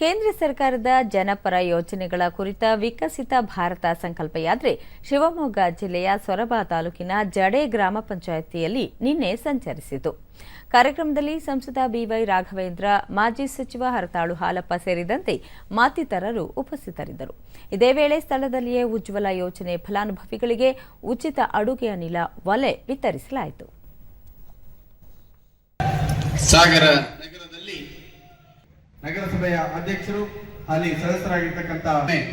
ಕೇಂದ್ರ ಸರ್ಕಾರದ ಜನಪರ ಯೋಜನೆಗಳ ಕುರಿತ ವಿಕಸಿತ ಭಾರತ ಸಂಕಲ್ಪಯಾತ್ರೆ ಶಿವಮೊಗ್ಗ ಜಿಲ್ಲೆಯ ಸೊರಬ ತಾಲೂಕಿನ ಜಡೆ ಗ್ರಾಮ ಪಂಚಾಯಿತಿಯಲ್ಲಿ ನಿನ್ನೆ ಸಂಚರಿಸಿತು. ಕಾರ್ಯಕ್ರಮದಲ್ಲಿ ಸಂಸದ ಬಿವೈ ರಾಘವೇಂದ್ರ, ಮಾಜಿ ಸಚಿವ ಹರತಾಳು ಹಾಲಪ್ಪ ಸೇರಿದಂತೆ ಮತ್ತಿತರರು ಉಪಸ್ಥಿತರಿದ್ದರು. ಇದೇ ವೇಳೆ ಸ್ಥಳದಲ್ಲಿಯೇ ಉಜ್ವಲ ಯೋಜನೆ ಫಲಾನುಭವಿಗಳಿಗೆ ಉಚಿತ ಅಡುಗೆ ಅನಿಲ ಒಲೆ ವಿತರಿಸಲಾಯಿತು. ಸಾಗರ ನಗರಸಭೆಯ ಅಧ್ಯಕ್ಷರು ಅಲ್ಲಿ ಸದಸ್ಯರಾಗಿರ್ತಕ್ಕಂಥ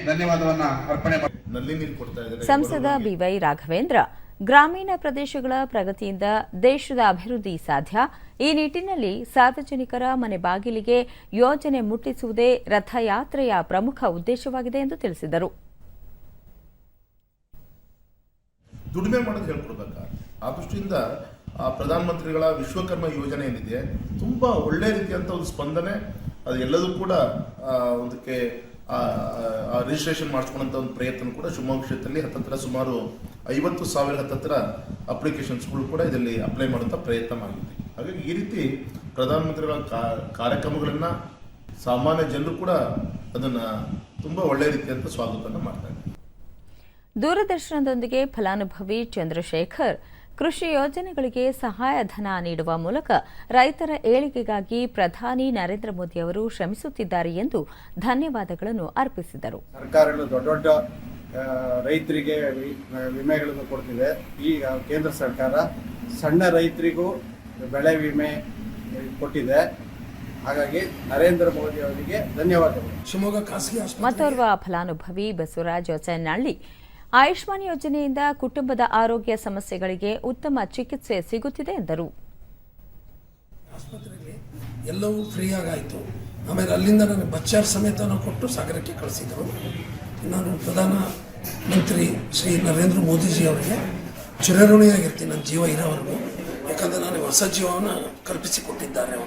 ಧನ್ಯವಾದವನ್ನ ಅರ್ಪಣೆ ಮಾಡಿ ನಲ್ಲಿ ನೀರು ಕೊಡ್ತಾ ಇದ್ದಾರೆ. ಸಂಸದ ಬಿವೈ ರಾಘವೇಂದ್ರ ಗ್ರಾಮೀಣ ಪ್ರದೇಶಗಳ ಪ್ರಗತಿಯಿಂದ ದೇಶದ ಅಭಿವೃದ್ಧಿ ಸಾಧ್ಯ. ಈ ನಿಟ್ಟಿನಲ್ಲಿ ಸಾರ್ವಜನಿಕರ ಮನೆ ಬಾಗಿಲಿಗೆ ಯೋಜನೆ ಮುಟ್ಟಿಸುವುದೇ ರಥಯಾತ್ರೆಯ ಪ್ರಮುಖ ಉದ್ದೇಶವಾಗಿದೆ ಎಂದು ತಿಳಿಸಿದರು. ದುಡಿಮೆ ಮಾಡೋದು ಹೇಳ್ಕೊಡ್ಬೇಕಾ? ಆ ದೃಷ್ಟಿಯಿಂದ ಆ ಪ್ರಧಾನಮಂತ್ರಿಗಳ ವಿಶ್ವಕರ್ಮ ಯೋಜನೆ ಏನಿದೆ ತುಂಬಾ ಒಳ್ಳೆ ರೀತಿಯಂತ ಒಂದು ಸ್ಪಂದನೆ ಅದು ಎಲ್ಲದೂ ಕೂಡ ಒಂದಕ್ಕೆ ರಿಜಿಸ್ಟ್ರೇಷನ್ ಮಾಡಿಸ್ಕೊಳ್ಳೋಂಥ ಒಂದು ಪ್ರಯತ್ನ ಕೂಡ ಶಿವಮೊಗ್ಗ ಕ್ಷೇತ್ರದಲ್ಲಿ ಹತ್ತತ್ರ ಸುಮಾರು ಐವತ್ತು ಸಾವಿರ ಹತ್ತತ್ರ ಅಪ್ಲಿಕೇಶನ್ಸ್ಗಳು ಕೂಡ ಇದರಲ್ಲಿ ಅಪ್ಲೈ ಮಾಡುವಂಥ ಪ್ರಯತ್ನ ಮಾಡಿದ್ವಿ ಹಾಗಾಗಿ ಈ ರೀತಿ ಪ್ರಧಾನಮಂತ್ರಿಗಳ ಕಾರ್ಯಕ್ರಮಗಳನ್ನು ಸಾಮಾನ್ಯ ಜನರು ಕೂಡ ಅದನ್ನು ತುಂಬ ಒಳ್ಳೆಯ ರೀತಿಯಂಥ ಸ್ವಾಗತವನ್ನು ಮಾಡ್ತಾರೆ ದೂರದರ್ಶನದೊಂದಿಗೆ ಫಲಾನುಭವಿ ಚಂದ್ರಶೇಖರ್ ಕೃಷಿ ಯೋಜನೆಗಳಿಗೆ ಸಹಾಯಧನ ನೀಡುವ ಮೂಲಕ ರೈತರ ಏಳಿಗೆಗಾಗಿ ಪ್ರಧಾನಿ ನರೇಂದ್ರ ಮೋದಿ ಅವರು ಶ್ರಮಿಸುತ್ತಿದ್ದಾರೆ ಎಂದು ಧನ್ಯವಾದಗಳನ್ನು ಅರ್ಪಿಸಿದರು. ಸರ್ಕಾರಗಳು ದೊಡ್ಡ ದೊಡ್ಡ ರೈತರಿಗೆ ವಿಮೆಗಳನ್ನು ಕೊಡ್ತಿದೆ ಈಗ ಕೇಂದ್ರ ಸರ್ಕಾರ ಸಣ್ಣ ರೈತರಿಗೂ ಬೆಳೆ ವಿಮೆ ಕೊಟ್ಟಿದೆ. ಹಾಗಾಗಿ ನರೇಂದ್ರ ಮೋದಿ ಅವರಿಗೆ ಧನ್ಯವಾದಗಳು. ಶಿವಮೊಗ್ಗ ಮತ್ತೋರ್ವ ಫಲಾನುಭವಿ ಬಸವರಾಜ್ ಹೊಸನಹಳ್ಳಿ ಆಯುಷ್ಮಾನ್ ಯೋಜನೆಯಿಂದ ಕುಟುಂಬದ ಆರೋಗ್ಯ ಸಮಸ್ಯೆಗಳಿಗೆ ಉತ್ತಮ ಚಿಕಿತ್ಸೆ ಸಿಗುತ್ತಿದೆ ಎಂದರು. ಎಲ್ಲವೂ ಫ್ರೀಯಾಗಿ ಆಗಾಯಿತು. ಆಮೇಲೆ ಅಲ್ಲಿಂದ ನನಗೆ ಬಚ್ಚಾರ್ ಸಮೇತನ ಕೊಟ್ಟು ಸಾಗರಕ್ಕೆ ಕಳಿಸಿದರು. ನಾನು ಪ್ರಧಾನ ಮಂತ್ರಿ ಶ್ರೀ ನರೇಂದ್ರ ಮೋದಿಜಿ ಅವರಿಗೆ ಚಿರಋಣಿಯಾಗಿರ್ತೀನಿ, ನನ್ನ ಜೀವ ಇರೋವರೆಗೂ. ಯಾಕಂದರೆ ನನಗೆ ಹೊಸ ಜೀವವನ್ನು ಕಲ್ಪಿಸಿಕೊಟ್ಟಿದ್ದಾರೆ ಅವರು.